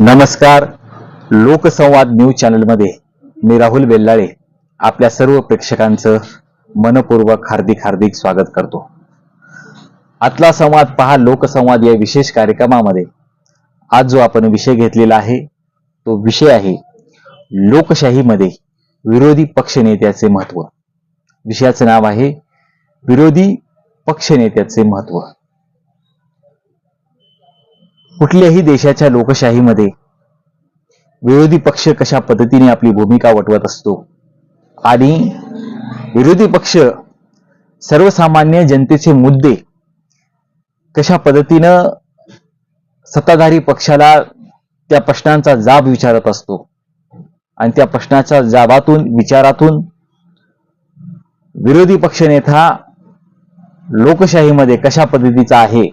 नमस्कार. लोकसंवाद न्यूज चॅनलमध्ये मी राहुल बेल्लाळे. आपल्या सर्व प्रेक्षकांचं मनपूर्वक हार्दिक हार्दिक स्वागत करतो. आतला संवाद पहा लोकसंवाद या विशेष कार्यक्रमामध्ये. आज जो आपण विषय घेतलेला आहे तो विषय आहे लोकशाहीमध्ये विरोधी पक्षनेत्याचे महत्त्व विषयाचं नाव आहे विरोधी पक्षनेत्याचे महत्त्व कुठल्याही देशाच्या लोकशाहीमध्ये विरोधी पक्ष कशा पद्धतीने आपली भूमिका वटवत असतो? आणि विरोधी पक्ष सर्वसामान्य जनतेचे मुद्दे कशा पद्धतीनं सत्ताधारी पक्षाला त्या प्रश्नांचा जाब विचारत असतो? आणि त्या प्रश्नाच्या जाबातून विचारातून विरोधी पक्षनेता लोकशाहीमध्ये कशा पद्धतीचा आहे?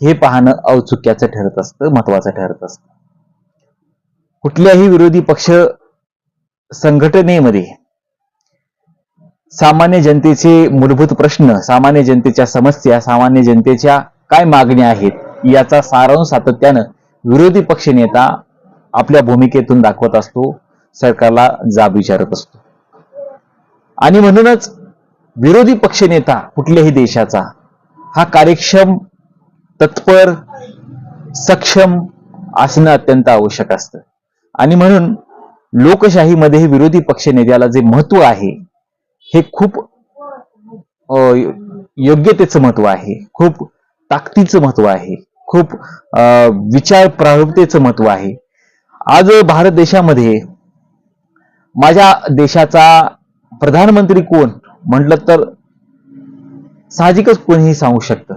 हे पाहणं औत्सुक्याचं ठरत असतं महत्वाचं ठरत असतं. कुठल्याही विरोधी पक्ष संघटनेमध्ये सामान्य जनतेचे मूलभूत प्रश्न सामान्य जनतेच्या समस्या सामान्य जनतेच्या काय मागण्या आहेत याचा सारांश सातत्यानं विरोधी पक्ष नेता आपल्या भूमिकेतून दाखवत असतो सरकारला जाब विचारत असतो. आणि म्हणूनच विरोधी पक्षनेता कुठल्याही देशाचा हा कार्यक्षम तत्पर सक्षम असणं अत्यंत आवश्यक असतं. आणि म्हणून लोकशाहीमध्ये विरोधी पक्ष नेत्याला जे महत्त्व आहे हे खूप योग्यतेचं महत्त्व आहे खूप ताकदीचं महत्त्व आहे खूप विचार प्रवृत्तेचं महत्त्व आहे. आज भारत देशामध्ये माझ्या देशाचा प्रधानमंत्री कोण म्हटलं तर साहजिकच कोणीही सांगू शकतं.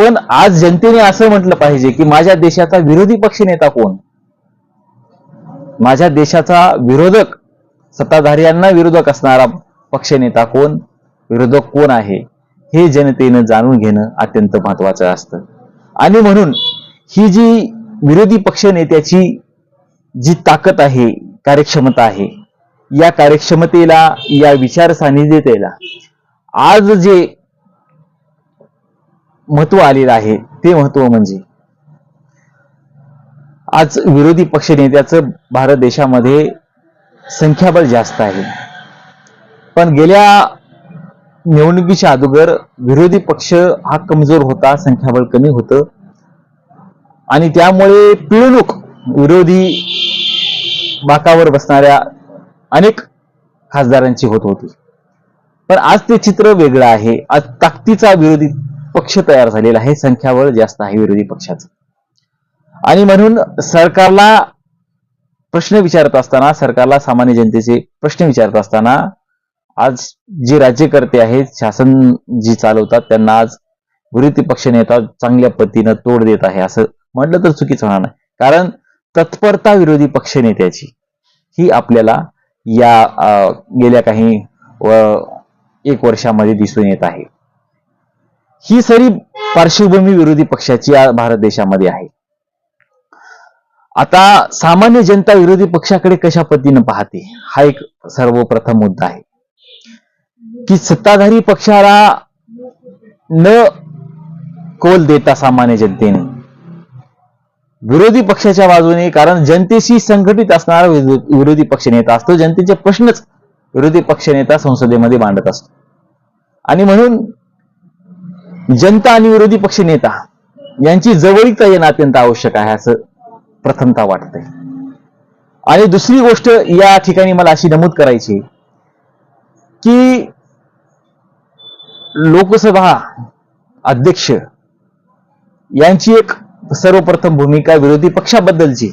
पण आज जनतेने असं म्हटलं पाहिजे की माझ्या देशाचा विरोधी पक्ष नेता कोण? माझ्या देशाचा विरोधक सत्ताधाऱ्यांना विरोधक असणारा पक्षनेता कोण? विरोधक कोण आहे? हे जनतेनं जाणून घेणं अत्यंत महत्वाचं असतं. आणि म्हणून ही जी विरोधी पक्ष नेत्याची जी ताकद आहे कार्यक्षमता आहे या कार्यक्षमतेला या विचारसानिध्यतेला आज जे महत्त्व आलेलं आहे. ते महत्त्व म्हणजे आज विरोधी पक्ष नेत्याचं भारत देशामध्ये संख्याबळ जास्त आहे. पण गेल्या निवडणुकीच्या अगोदर विरोधी पक्ष हा कमजोर होता संख्याबळ कमी होतं. आणि त्यामुळे पिळवणूक विरोधी बाकावर बसणाऱ्या अनेक खासदारांची होत होती. पण आज ते चित्र वेगळं आहे. आज ताकदीचा विरोधी पक्ष तयार झालेला आहे. संख्याबळ जास्त आहे विरोधी पक्षाचं. आणि म्हणून सरकारला प्रश्न विचारत असताना सरकारला सामान्य जनतेचे प्रश्न विचारत असताना आज जे राज्यकर्ते आहेत शासन जी चालवतात त्यांना आज विरोधी पक्ष नेता चांगल्या पद्धतीनं तोड देत आहे. असं म्हटलं तर चुकीचं होणार नाही. कारण तत्परता विरोधी पक्ष नेत्याची ही आपल्याला या अं, गेल्या काही एक वर्षामध्ये दिसून येत आहे. ही सारी पार्श्वभूमी विरोधी पक्षाची या भारत देशामध्ये आहे. आता सामान्य जनता विरोधी पक्षाकडे कशा पद्धतीनं पाहते? हा एक सर्वप्रथम मुद्दा आहे. की सत्ताधारी पक्षाला न कोल देता सामान्य जनतेने विरोधी पक्षाच्या बाजूने कारण जनतेशी संघटित असणारा विरोधी पक्ष नेता असतो जनतेचे प्रश्नच विरोधी पक्ष नेता संसदेमध्ये मांडत असतो. आणि म्हणून जनता आणि विरोधी पक्ष नेता यांची जवळीकता येणं अत्यंत आवश्यक आहे असं प्रथमता वाटतंय. आणि दुसरी गोष्ट या ठिकाणी मला अशी नमूद करायची की लोकसभा अध्यक्ष यांची एक सर्वप्रथम भूमिका विरोधी पक्षाबद्दलची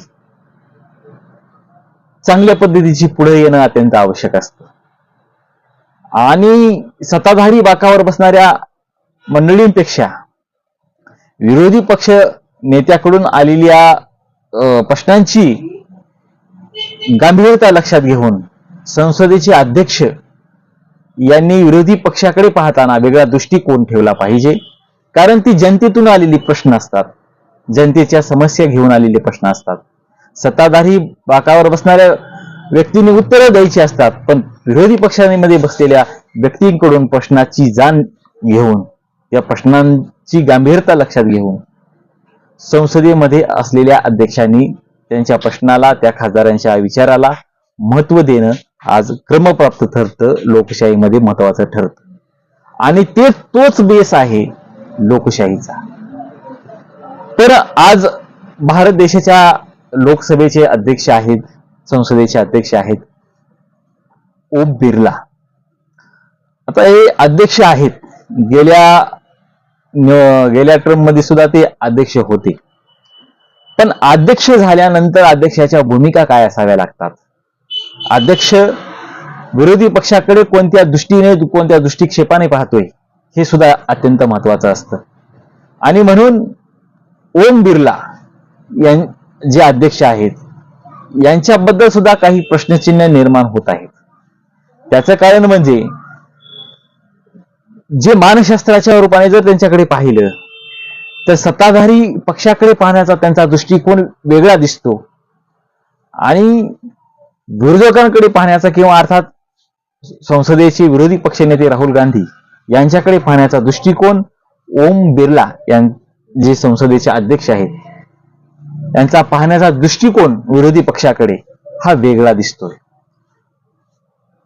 चांगल्या पद्धतीची पुढे येणं अत्यंत आवश्यक असतं. आणि सत्ताधारी बाकावर बसणाऱ्या मंडळींपेक्षा विरोधी पक्ष नेत्याकडून आलेल्या प्रश्नांची गांभीर्यता लक्षात घेऊन संसदेचे अध्यक्ष यांनी विरोधी पक्षाकडे पाहताना वेगळा दृष्टिकोन ठेवला पाहिजे. कारण ती जनतेतून आलेली प्रश्न असतात. जनतेच्या समस्या घेऊन आलेले प्रश्न असतात. सत्ताधारी बाकावर बसणाऱ्या व्यक्तींनी उत्तरं द्यायची असतात. पण विरोधी पक्षांमध्ये बसलेल्या व्यक्तींकडून प्रश्नाची जाण घेऊन या प्रश्नांची गांभीरता लक्षात घेऊन संसदेमध्ये असलेल्या अध्यक्षांनी त्यांच्या प्रश्नाला त्या खासदारांच्या विचाराला महत्त्व देणं आज क्रमप्राप्त ठरतं लोकशाहीमध्ये महत्वाचं ठरतं. आणि ते तोच बेस आहे लोकशाहीचा. तर आज भारत देशाच्या लोकसभेचे अध्यक्ष आहेत संसदेचे अध्यक्ष आहेत ओम बिर्ला. आता हे अध्यक्ष आहेत. गेल्या गेल्या क्रममध्ये सुद्धा ते अध्यक्ष होते. पण अध्यक्ष झाल्यानंतर अध्यक्षाच्या भूमिका काय असाव्या लागतात? अध्यक्ष विरोधी पक्षाकडे कोणत्या दृष्टीने कोणत्या दृष्टिक्षेपाने पाहतोय हे सुद्धा अत्यंत महत्वाचं असतं. आणि म्हणून ओम बिर्ला यां जे अध्यक्ष आहेत यांच्याबद्दल सुद्धा काही प्रश्नचिन्ह निर्माण होत आहेत. त्याचं कारण म्हणजे जे मानशास्त्राच्या रूपाने जर त्यांच्याकडे पाहिलं तर सत्ताधारी पक्षाकडे पाहण्याचा त्यांचा दृष्टिकोन वेगळा दिसतो. आणि विरोधकांकडे पाहण्याचा किंवा अर्थात संसदेचे विरोधी पक्षनेते राहुल गांधी यांच्याकडे पाहण्याचा दृष्टिकोन ओम बिर्ला यां जे संसदेचे अध्यक्ष आहेत यांचा पाहण्याचा दृष्टिकोन विरोधी पक्षाकडे हा वेगळा दिसतोय.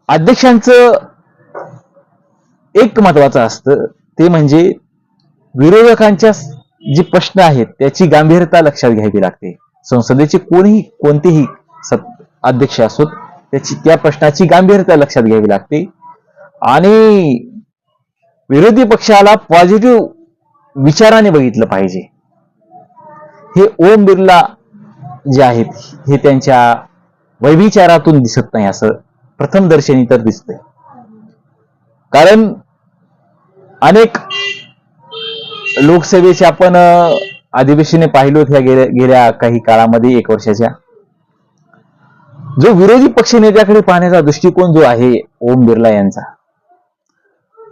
अध्यक्षांचं एक महत्वाचं असतं ते म्हणजे विरोधकांच्या जे प्रश्न आहेत त्याची गांभीर्यता लक्षात घ्यावी लागते. संसदेचे कोणीही कोणतेही अध्यक्ष असोत त्याची त्या प्रश्नाची गांभीर्यता लक्षात घ्यावी लागते. आणि विरोधी पक्षाला पॉझिटिव्ह विचाराने बघितलं पाहिजे. हे ओम बिर्ला जे आहेत हे त्यांच्या वैविचारातून दिसत नाही असं प्रथम दर्शनी तर दिसतंय. कारण अनेक लोकसभेचे आपण अधिवेशने पाहिलो ह्या गेल्या गेल्या काही काळामध्ये एक वर्षाच्या. जो विरोधी पक्ष नेत्याकडे पाहण्याचा दृष्टिकोन जो आहे ओम बिर्ला यांचा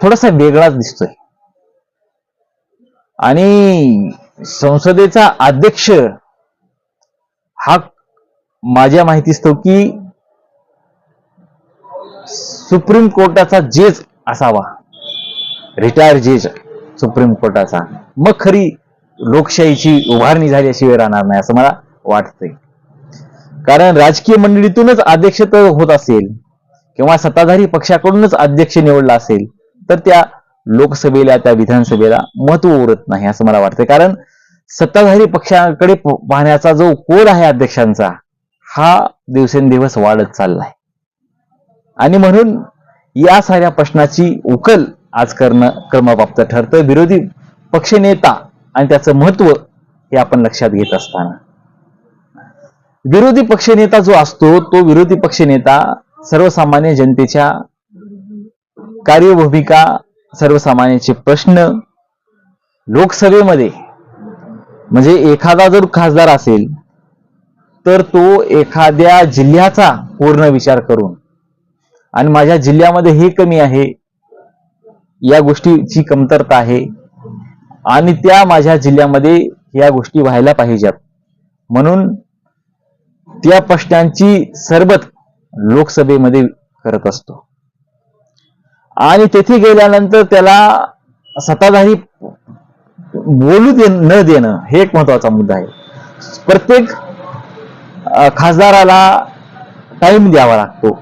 थोडासा वेगळाच दिसतोय. आणि संसदेचा अध्यक्ष हा माझ्या माहितीस्तव की सुप्रीम कोर्टाचा जेज असावा. रिटायर जेज सुप्रीम कोर्टाचा मग खरी लोकशाहीची उभारणी झाल्याशिवाय राहणार नाही असं मला वाटतंय. कारण राजकीय मंडळीतूनच अध्यक्ष तर होत असेल किंवा सत्ताधारी पक्षाकडूनच अध्यक्ष निवडला असेल तर त्या लोकसभेला त्या विधानसभेला महत्त्व उरत नाही असं मला वाटतं कारण सत्ताधारी पक्षाकडे पाहण्याचा जो कोड आहे अध्यक्षांचा हा दिवसेंदिवस वाढत चाललाय. आणि म्हणून या साऱ्या प्रश्नाची उकल आज करणं क्रमप्राप्त ठरतं विरोधी पक्षनेता आणि त्याचं महत्त्व हे आपण लक्षात घेत असताना. विरोधी पक्षनेता जो असतो तो विरोधी पक्षनेता सर्वसामान्य जनतेच्या कार्यभूमिका सर्वसामान्यांचे प्रश्न लोकसभेमध्ये म्हणजे एखादा जर खासदार असेल तर तो एखाद्या जिल्ह्याचा पूर्ण विचार करून आणि माझ्या जिल्ह्यामध्ये हे कमी आहे. या गोष्टीची कमतरता आहे. आणि त्या माझ्या जिल्ह्यामध्ये या गोष्टी व्हायला पाहिजेत. म्हणून त्या प्रश्नांची सरबत लोकसभेमध्ये करत असतो. आणि तेथे गेल्यानंतर त्याला सत्ताधारी बोलू दे न देणं हे एक महत्त्वाचा मुद्दा आहे. प्रत्येक खासदाराला टाइम द्यावा लागतो.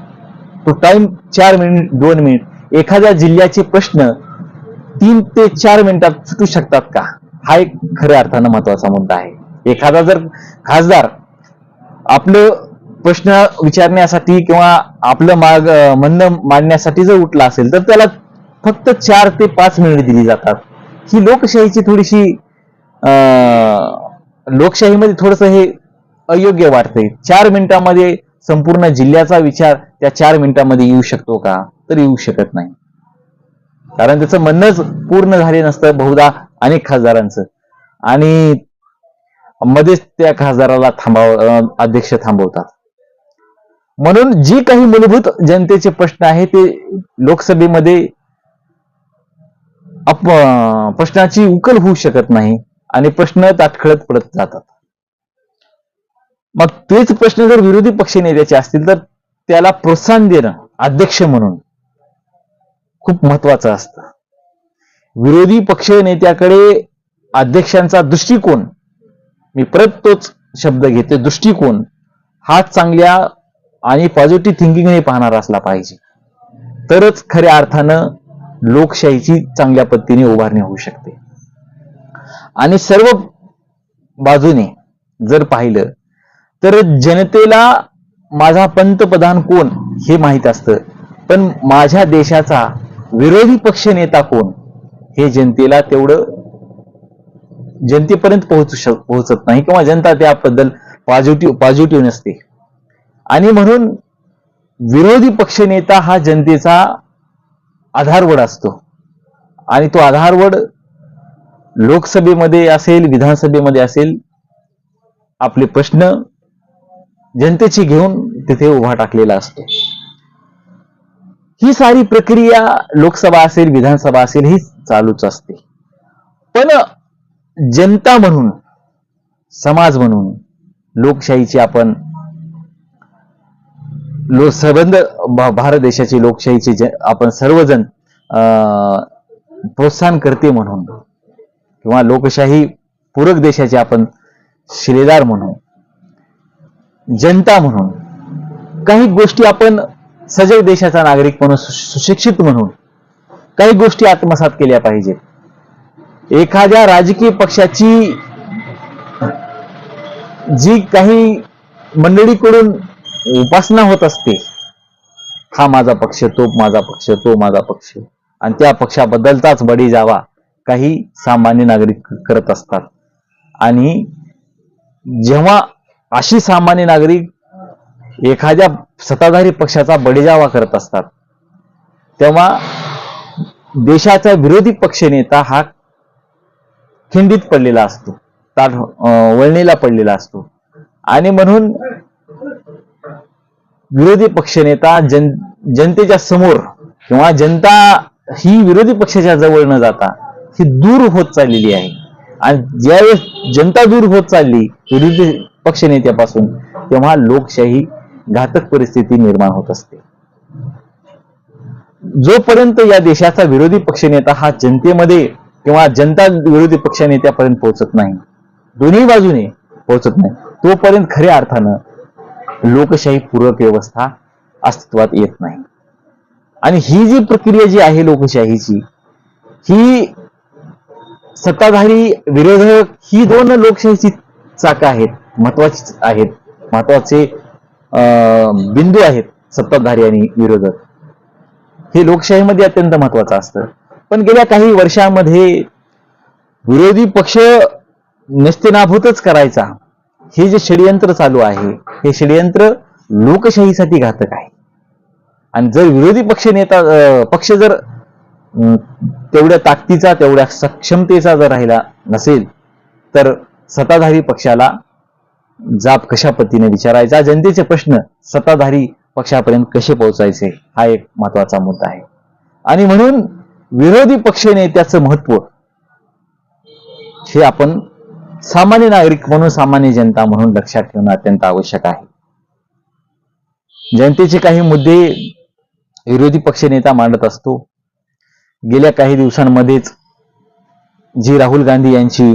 तो टाइम चार मिनिट दोन मिनिट एखाद्या जिल्ह्याचे प्रश्न तीन ते चार मिनिटात सुटू शकतात का? हा एक खऱ्या अर्थानं महत्त्वाचा मुद्दा आहे. एखादा जर खासदार आपलं प्रश्न विचारण्यासाठी किंवा आपलं माग म्हणणं मांडण्यासाठी जर उठला असेल तर त्याला फक्त चार ते पाच मिनिट दिली जातात. ही लोकशाहीची थोडीशी लोकशाहीमध्ये थोडस हे अयोग्य वाटतंय. चार मिनिटामध्ये संपूर्ण जिल्ह्याचा विचार त्या चार मिनिटामध्ये येऊ शकतो का? तर येऊ शकत नाही. कारण त्याचं म्हणणंच पूर्ण झाले नसतं बहुधा अनेक खासदारांचं. आणि मध्येच त्या खासदाराला थांबाव अध्यक्ष थांबवतात. म्हणून जी काही मूलभूत जनतेचे प्रश्न आहे ते लोकसभेमध्ये प्रश्नाची उकल होऊ शकत नाही आणि प्रश्न ताटखळत पडत जातात. मग तेच प्रश्न जर विरोधी पक्ष नेत्याचे असतील तर त्याला प्रोत्साहन देणं अध्यक्ष म्हणून खूप महत्वाचं असतं. विरोधी पक्ष नेत्याकडे अध्यक्षांचा दृष्टिकोन मी परत तोच शब्द घेते दृष्टिकोन हा चांगल्या आणि पॉझिटिव्ह थिंकिंगने पाहणारा असला पाहिजे. तरच खऱ्या अर्थानं लोकशाहीची चांगल्या पद्धतीने उभारणी होऊ शकते. आणि सर्व बाजूने जर पाहिलं तर जनतेला माझा पंतप्रधान कोण हे माहीत असतं. पण माझ्या देशाचा विरोधी पक्ष नेता कोण हे जनतेला तेवढं जनतेपर्यंत पोहोचू शक पोहोचत नाही किंवा जनता त्याबद्दल पॉझिटिव्ह पॉझिटिव्ह नसते. आणि म्हणून विरोधी पक्ष नेता हा जनतेचा आधारवड असतो. आणि तो आधारवड लोकसभेमध्ये असेल विधानसभेमध्ये असेल आपले प्रश्न जनतेची घेऊन तिथे उभा टाकलेला असतो. ही सारी प्रक्रिया लोकसभा असेल विधानसभा असेल ही चालूच असते. पण जनता म्हणून समाज म्हणून लोकशाहीची आपण लो संबंध भारत देशाची लोकशाहीची आपण सर्वजण अं, प्रोत्साहन करते म्हणून किंवा लोकशाही पूरक देशाचे आपण शिलेदार म्हणून जनता म्हणून काही गोष्टी आपण सजग देशाचा नागरिक म्हणून सुशिक्षित म्हणून काही गोष्टी आत्मसात केल्या पाहिजेत. एखाद्या राजकीय पक्षाची जी काही मंडळीकडून उपासना होत असते हा माझा पक्ष तो माझा पक्ष तो माझा पक्ष आणि त्या पक्षाबद्दलचाच बळी जावा काही सामान्य नागरिक करत असतात. आणि जेव्हा अशी सामान्य नागरिक एखाद्या सत्ताधारी पक्षाचा बडेजावा करत असतात. तेव्हा देशाचा विरोधी पक्ष नेता हा खिंडीत पडलेला असतो ताट वळणीला पडलेला असतो. आणि म्हणून विरोधी पक्षनेता जन जनतेच्या समोर किंवा जनता ही विरोधी पक्षाच्या जवळ न जाता ही दूर होत चाललेली आहे. आणि ज्यावेळेस जनता दूर होत चालली विरोधी पक्षनेत्यापासून तेव्हा लोकशाही घातक परिस्थिती निर्माण होत असते. जोपर्यंत या देशाचा विरोधी पक्षनेता हा जनतेमध्ये किंवा जनता विरोधी पक्षनेत्यापर्यंत पोहोचत नाही दोन्ही बाजूने पोहोचत नाही तोपर्यंत खऱ्या अर्थानं लोकशाही पूरक व्यवस्था अस्तित्वात येत नाही. आणि ही जी प्रक्रिया जी आहे लोकशाहीची ही सत्ताधारी विरोधक ही दोन लोकशाहीची चाक आहेत. महत्वाची आहेत. महत्त्वाचे अं, बिंदू आहेत सत्ताधारी आणि विरोधक. हे लोकशाहीमध्ये अत्यंत महत्वाचं असतं. पण गेल्या काही वर्षामध्ये विरोधी पक्ष नेस्तेनाभूतच करायचा. हे जे षडयंत्र चालू आहे हे षडयंत्र लोकशाहीसाठी घातक आहे. आणि जर विरोधी पक्ष नेता पक्ष जर तेवढ्या ताकदीचा तेवढ्या सक्षमतेचा जर राहिला नसेल तर सत्ताधारी पक्षाला जाब कशा पद्धतीने विचारायचा? जनतेचे प्रश्न सत्ताधारी पक्षापर्यंत कसे पोहोचायचे? हा एक महत्त्वाचा मुद्दा आहे. आणि म्हणून विरोधी पक्षनेत्याचं महत्त्व हे आपण सामान्य नागरिक म्हणून सामान्य जनता म्हणून लक्षात ठेवणं अत्यंत आवश्यक आहे. जनतेचे काही मुद्दे विरोधी पक्ष नेता मांडत असतो. गेल्या काही दिवसांमध्येच जी राहुल गांधी यांची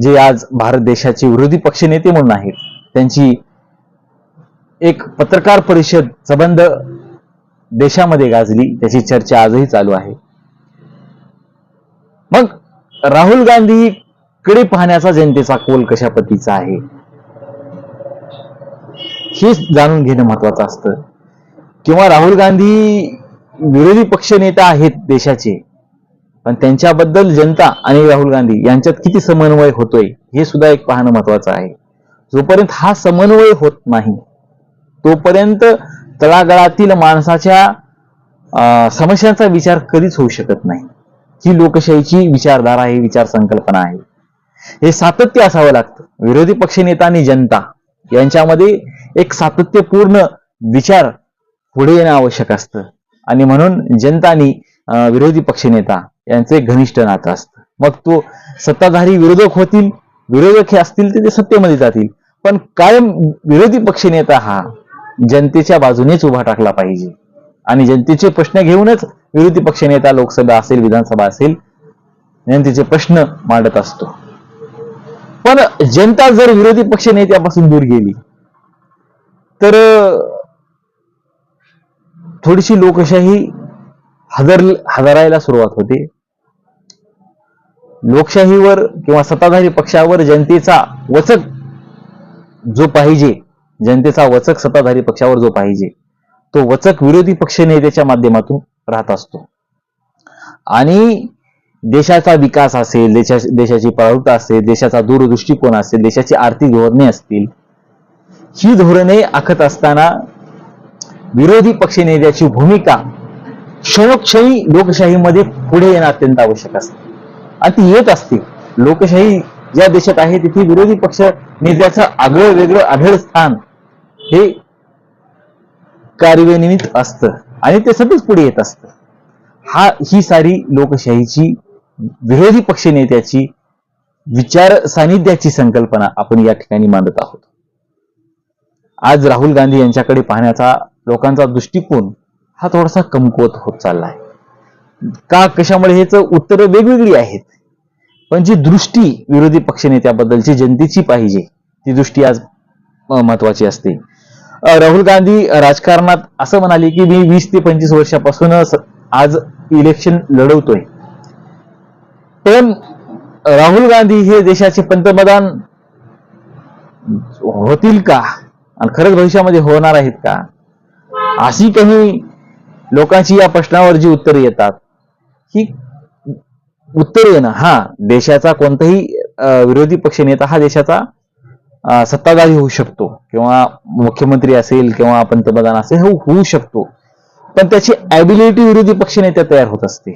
जे आज भारत देशाचे विरोधी पक्ष नेते म्हणून आहेत त्यांची एक पत्रकार परिषद संबंध देशामध्ये गाजली त्याची चर्चा आजही चालू आहे. मग राहुल गांधी कडे पाहण्याचा जनतेचा कोल कशा पद्धतीचा आहे? हे जाणून घेणं महत्वाचं असतं. किंवा राहुल गांधी विरोधी पक्ष नेता आहेत देशाचे पण त्यांच्याबद्दल जनता आणि राहुल गांधी यांच्यात किती समन्वय होतोय हे सुद्धा एक पाहणं महत्वाचं आहे. जोपर्यंत हा समन्वय होत नाही तोपर्यंत तळागाळातील माणसाच्या अं, समस्यांचा विचार कधीच होऊ शकत नाही. ही लोकशाहीची विचारधारा आहे विचार संकल्पना आहे. हे सातत्य असावं लागतं. विरोधी पक्षनेता आणि जनता यांच्यामध्ये एक सातत्यपूर्ण विचार पुढे येणं आवश्यक असतं. आणि म्हणून जनतानी विरोधी पक्षनेता यांचं एक घनिष्ठ नातं असतं. मग तो सत्ताधारी विरोधक होतील विरोधक हे असतील ते सत्तेमध्ये जातील. पण कायम विरोधी पक्षनेता हा जनतेच्या बाजूनेच उभा टाकला पाहिजे. आणि जनतेचे प्रश्न घेऊनच विरोधी पक्षनेता लोकसभा असेल विधानसभा असेल जनतेचे प्रश्न मांडत असतो. पण जनता जर विरोधी पक्ष नेत्यापासून दूर गेली तर थोडीशी लोकशाही हजर हजारायला सुरुवात होते. लोकशाहीवर किंवा सत्ताधारी पक्षावर जनतेचा वचक जो पाहिजे जनतेचा वचक सत्ताधारी पक्षावर जो पाहिजे तो वचक विरोधी पक्ष नेत्याच्या माध्यमातून राहत असतो. आणि देशाचा विकास असेल देशा देशाची प्रवृत्ता असेल देशाचा दूरदृष्टिकोन असेल देशाची आर्थिक धोरणे असतील ही धोरणे आखत असताना विरोधी पक्ष नेत्याची भूमिका क्षणोक्षणी लोकशाहीमध्ये पुढे येणं अत्यंत आवश्यक असते. आणि ती येत असते. लोकशाही ज्या देशात आहे तिथे विरोधी पक्ष नेत्याचं आगळं वेगळं आढळ स्थान हे कार्यनिमित असतं. आणि ते सतत पुढे येत असतं. हा ही सारी लोकशाहीची विरोधी पक्ष नेत्याची विचार सानिध्याची संकल्पना आपण या ठिकाणी मांडत आहोत. आज राहुल गांधी यांच्याकडे पाहण्याचा लोकांचा दृष्टिकोन हा थोडासा कमकुवत होत चाललाय. का कशामुळे ह्याच उत्तरं वेगवेगळी आहेत? पण जी दृष्टी विरोधी पक्षनेत्याबद्दलची जनतेची पाहिजे ती दृष्टी आज महत्वाची असते. राहुल गांधी राजकारणात असं म्हणाले की मी वीस ते पंचवीस वर्षापासून आज इलेक्शन लढवतोय. पण राहुल गांधी हे देशाचे पंतप्रधान होतील का? आणि खरंच भविष्यामध्ये होणार आहेत का? अशी काही लोकांची या प्रश्नावर जी उत्तरे येतात ही उत्तर येणं हा देशाचा कोणताही विरोधी पक्ष नेता हा देशाचा सत्ताधारी होऊ शकतो किंवा मुख्यमंत्री असेल किंवा पंतप्रधान असेल हो, होऊ शकतो. पण त्याची ऍबिलिटी विरोधी पक्ष नेत्या तयार होत असते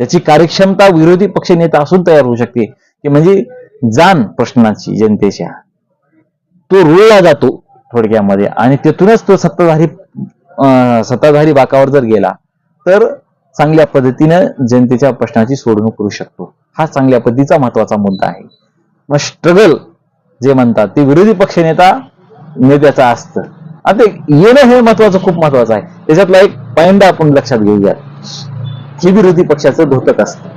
त्याची कार्यक्षमता विरोधी पक्ष नेता असून तयार होऊ शकते. की म्हणजे जाण प्रश्नाची जनतेच्या. तो रुळला जातो थोडक्यामध्ये आणि तिथूनच तो सत्ताधारी सत्ताधारी बाकावर जर गेला तर चांगल्या पद्धतीनं जनतेच्या प्रश्नाची सोडवणूक करू शकतो. हा चांगल्या पद्धतीचा महत्त्वाचा मुद्दा आहे. मग स्ट्रगल जे म्हणतात ते विरोधी पक्षनेता नेत्याचा असतं. आता येणं हे महत्वाचं खूप महत्वाचं आहे. त्याच्यातला एक पायंडा आपण लक्षात घेऊया हे विरोधी पक्षाचं धोतक असतं.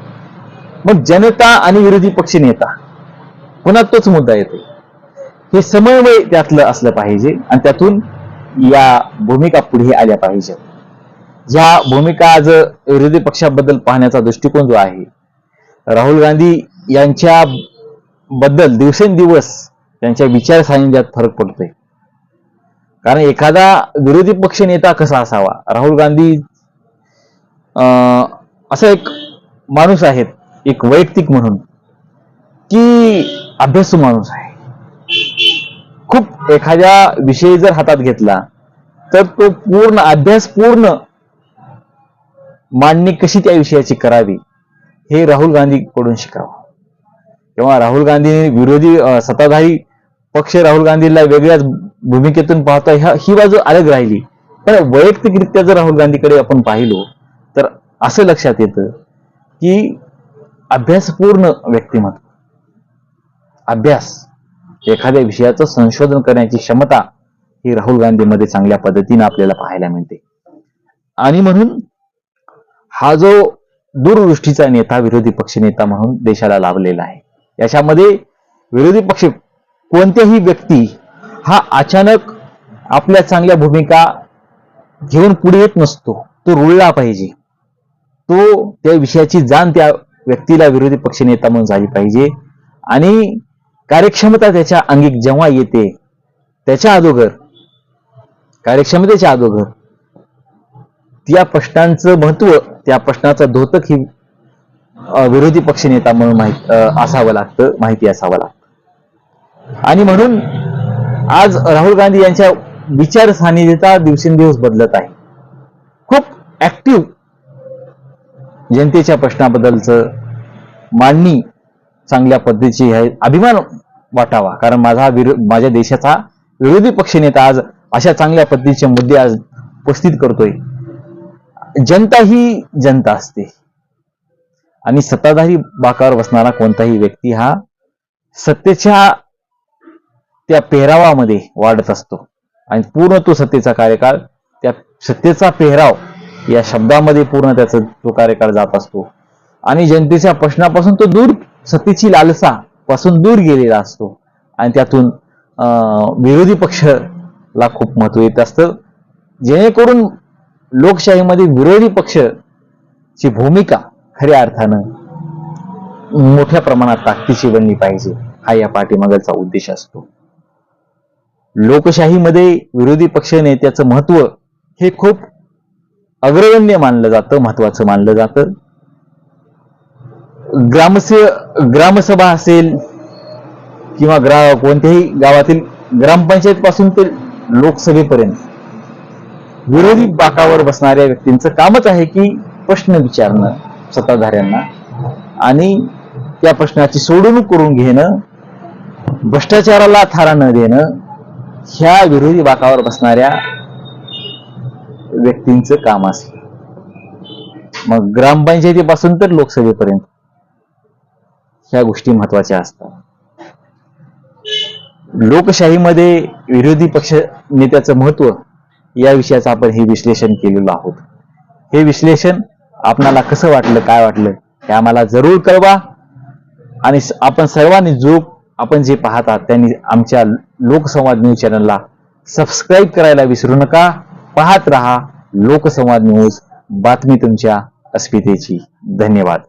मग जनता आणि विरोधी पक्ष नेता पुन्हा तोच मुद्दा येतो हे समन्वय त्यातलं असलं पाहिजे आणि त्यातून या भूमिका पुढे आल्या पाहिजेत ह्या भूमिका आज विरोधी पक्षाबद्दल पाहण्याचा दृष्टिकोन जो आहे राहुल गांधी यांच्या बद्दल दिवसेंदिवस त्यांच्या विचार सानिध्यात फरक पडतोय. कारण एखादा विरोधी पक्ष नेता कसा असावा? राहुल गांधी अं, असा एक माणूस आहेत एक वैयक्तिक म्हणून की अभ्यासू माणूस आहे. खूप एखाद्या विषयी जर हातात घेतला तर तो पूर्ण अभ्यास पूर्ण मांडणी कशी त्या विषयाची करावी हे राहुल गांधी कडून शिकावं. किंवा राहुल गांधी विरोधी सत्ताधारी पक्ष राहुल गांधीला वेगळ्याच भूमिकेतून पाहता ह्या ही बाजू अलग राहिली. पण वैयक्तिकरित्या जर राहुल गांधीकडे आपण पाहिलो तर असं लक्षात येतं की अभ्यासपूर्ण व्यक्तिमत्व. अभ्यास. एखाद्या विषयाचं संशोधन करण्याची क्षमता ही राहुल गांधीमध्ये चांगल्या पद्धतीने आपल्याला पाहायला मिळते. आणि म्हणून हा जो दूरदृष्टीचा नेता विरोधी पक्ष नेता म्हणून देशाला लाभलेला आहे. याच्यामध्ये विरोधी पक्ष कोणत्याही व्यक्ती हा अचानक आपल्या चांगल्या भूमिका घेऊन पुढे येत नसतो. तो रुळला पाहिजे. तो त्या विषयाची जाण त्या व्यक्तीला विरोधी पक्ष नेता म्हणून झाली पाहिजे. आणि कार्यक्षमता त्याच्या अंगी जेव्हा येते त्याच्या अगोदर कार्यक्षमतेच्या अगोदर त्या प्रश्नांचं महत्त्व त्या प्रश्नाचं धोतक ही विरोधी पक्ष नेता म्हणून माहीत असावं लागतं माहिती असावं लागतं. आणि म्हणून आज राहुल गांधी यांच्या विचार सानिध्यता दिवसेंदिवस बदलत आहे. खूप ऍक्टिव्ह जनतेच्या प्रश्नाबद्दलचं मांडणी चांगल्या पद्धतीची आहे अभिमान वाटावा. कारण माझा विरोध माझ्या देशाचा विरोधी पक्षनेता आज अशा चांगल्या पद्धतीचे मुद्दे आज उपस्थित करतोय. जनता ही जनता असते. आणि सत्ताधारी बाकावर बसणारा कोणताही व्यक्ती हा सत्तेच्या त्या पेहरावामध्ये वाढत असतो. आणि पूर्ण तो सत्तेचा कार्यकाळ त्या सत्तेचा पेहराव या शब्दामध्ये पूर्ण त्याचा तो कार्यकाळ जात असतो. आणि जनतेच्या प्रश्नापासून तो दूर सत्तेची लालसा पासून दूर गेलेला असतो. आणि त्यातून अं, विरोधी पक्षला खूप महत्त्व येत असतं. जेणेकरून लोकशाहीमध्ये विरोधी पक्षची भूमिका खऱ्या अर्थानं मोठ्या प्रमाणात ताकदीची बनली पाहिजे हा या पाठीमागचा उद्देश असतो. लोकशाहीमध्ये विरोधी पक्ष नेत्याचं महत्त्व हे खूप अग्रगण्य मानलं जातं महत्वाचं मानलं जातं. ग्रामस ग्रामसभा असेल किंवा ग्रा कोणत्याही गावातील ग्रामपंचायत पासून ते लोकसभेपर्यंत. विरोधी बाकावर बसणाऱ्या व्यक्तींचं कामच आहे की प्रश्न विचारणं सत्ताधाऱ्यांना आणि त्या प्रश्नाची सोडवणूक करून घेणं भ्रष्टाचाराला थारा न देणं ह्या विरोधी बाकावर बसणाऱ्या व्यक्तींचं काम असेल. मग ग्रामपंचायतीपासून तर लोकसभेपर्यंत. ह्या गोष्टी महत्त्वाच्या असतात. लोकशाहीमध्ये विरोधी पक्ष नेत्याचं महत्त्व या विषयाचं आपण हे विश्लेषण केलेलं आहोत. हे विश्लेषण आपणाला कसं वाटलं काय वाटलं हे आम्हाला जरूर कळवा. आणि आपण सर्वांनी जो आपण जे पाहतात त्यांनी आमच्या लोकसंवाद न्यूज चॅनलला सबस्क्राईब करायला विसरू नका. पाहत रहा लोकसंवाद न्यूज बातमी तुमच्या अस्मितेची. धन्यवाद.